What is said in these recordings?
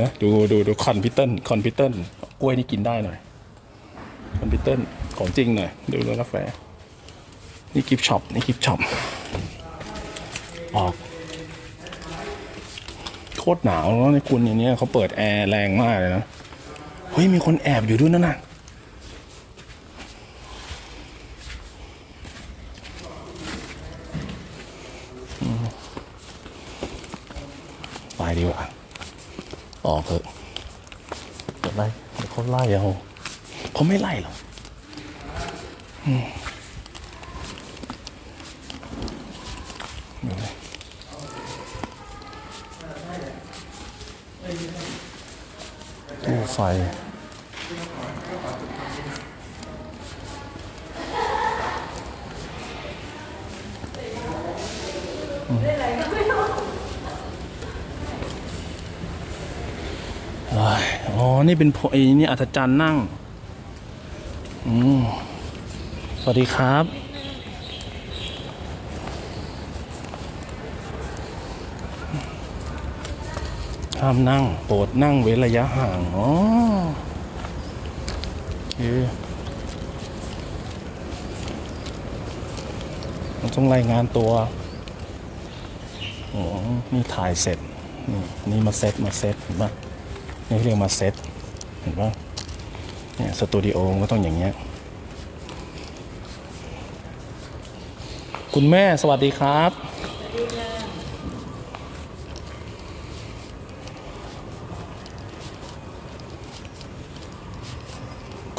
ไหมดูดูดูคอนพิเติลคอนพิเติลกล้วยนี่กินได้หน่อยคอนพิเติลของจริงหน่อย ดูแล้วกาแฟ นี่กิฟช็อปนี่กิฟช็อปออกโคตรหนาวแล้วในคุณอย่างเนี้ยเขาเปิดแอร์แรงมากเลยนะ เฮ้ย มีคนแอบอยู่ด้วยนั่นน่ะไปดีกว่า ออกเถอะเดี๋ยวไล่เดี๋ยวเขาไล่เอาเขาไม่ไล่หรอกตู้ไฟอ้ายอ๋อ นี่เป็นไอ้นี่อัศจรรย์นั่งอืมสวัสดีครับ ห้ามนั่ง โปรดนั่งเว้นระยะห่าง อ๋อโอเคต้องรายงานตัวอ๋อนี่ถ่ายเสร็จ นี่นี่มาเซตมาเซตเห็นปะ นี่เรียกมาเซตเห็นปะเนี่ยสตูดิโอมันก็ต้องอย่างเงี้ยคุณแม่สวัสดีครับ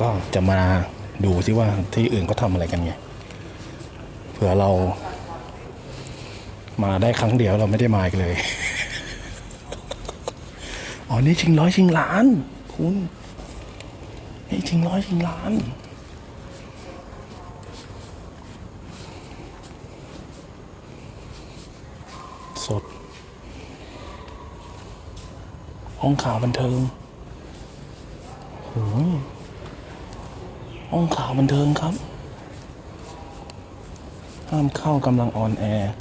ก็จะมาดูซิว่าที่อื่นเขาทำอะไรกันไง เผื่อเรามาได้ครั้งเดียวเราไม่ได้มาอีกเลย อ๋อ นี่ชิงร้อยชิงล้าน คุณ นี่ชิงร้อยชิงล้าน สด ห้องข่าวบันเทิงโอ้ยห้องข่าวบันเทิงครับ ห้ามเข้ากำลังออนแอร์